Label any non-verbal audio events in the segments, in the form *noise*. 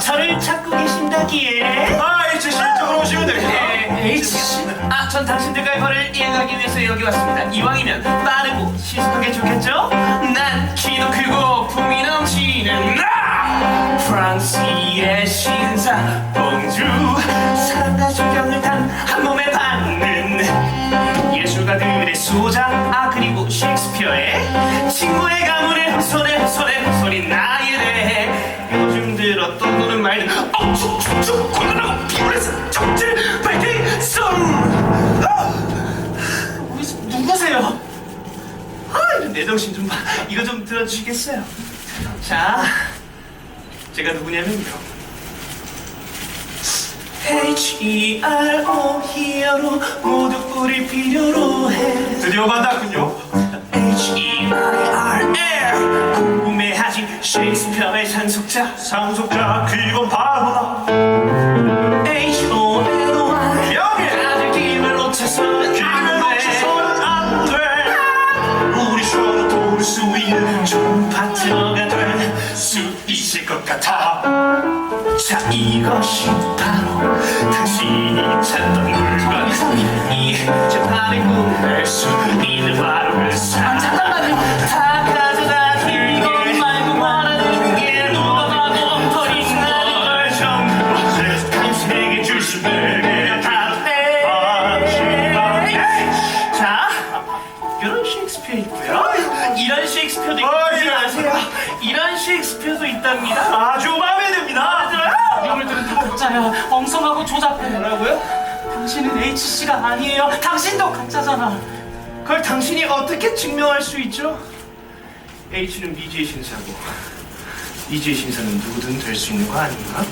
저를 찾고 계신다기에 아, H 씨 이쪽으로 오시면 됩니다. 네, H 아, 전 당신들과의 거를 이행하기 위해서 여기 왔습니다. 이왕이면 빠르고 시속하게 좋겠죠? 난 키도 크고 봐. 이거 좀 들어주시겠어요? 자, 제가 누구냐면요. H-E-R-O 히어로 모두 우리 필요로 해 드디어 만났군요. H-E-I-R-L 궁금해하지 셰익스피어의 상속자 상속자 그건 바로 나. 것 같아 자 이것이 바로 당신이 찾던 물건 이제 밤에 꿈낼 수 있는 바로 그 사람 잠깐만요 다 가져다 이것 말고 원하는 게 누가 봐도 엉터리 널 전부 당신에게 줄수 있는 있고요. 이런 셰익스피어도 있고 어, 보지 이런. 셰익스피어도 있답니다. 아주 마음에 듭니다. 이물들은 다 가짜야. 엉성하고 조작된 뭐라고요? 당신은 H씨가 아니에요. 당신도 가짜잖아. 그걸 당신이 어떻게 증명할 수 있죠? H는 미지의 신사고 미지의 신사는 누구든 될 수 있는 거 아닌가?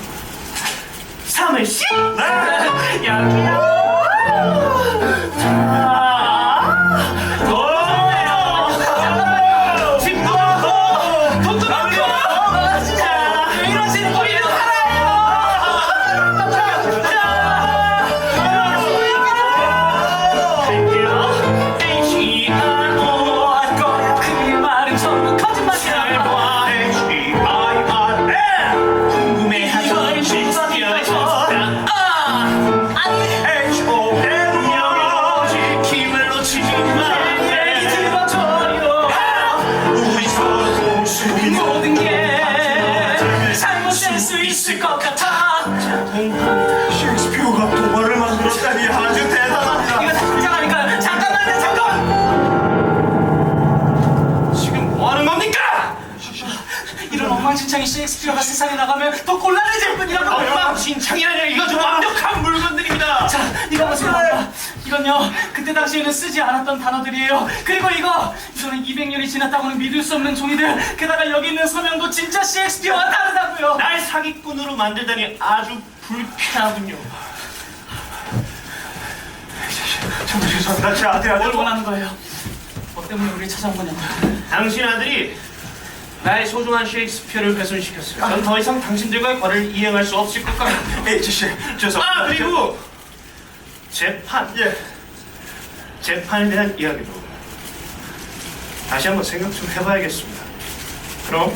사물씨? 네. *laughs* 여기요. 자, 게 잘못될 수 있을 것 같아. 셰익스피어가 동화를 만들었다니 아주 대단합니다. 이거 다 긴장하니까 잠깐만요 잠깐 지금 뭐하는 겁니까? 이런 엉망진창이 셰익스피어가 세상에 나가면 더 곤란해질 뿐이라고. 엉망진창이라뇨. 이거 좀 완벽한 물건들입니다. 자 이거 보세요. 이건요. 그때 당시에는 쓰지 않았던 단어들이에요. 그리고 이거 이거는 200년이 지났다고는 믿을 수 없는 종이들. 게다가 여기 있는 서명도 진짜 셰익스피어와 다르다고요 날 사기꾼으로 만들다니 아주 불쾌하군요. 정말 죄송합니다. 제 아들 아들 뭘 원하는 거예요? 뭐 때문에 우리 찾아온 거냐고 당신 아들이 나의 소중한 셰익스피어를 훼손시켰어요. 전 더 이상 당신들과의 거래를 이행할 수 없을 것 같아요. H-씨 죄송합니다. 아 그리고 재판. 예. 재판에 대한 이야기도 다시 한번 생각 좀 해봐야겠습니다. 그럼?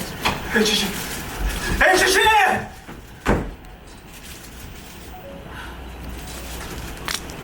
H-씨 H-씨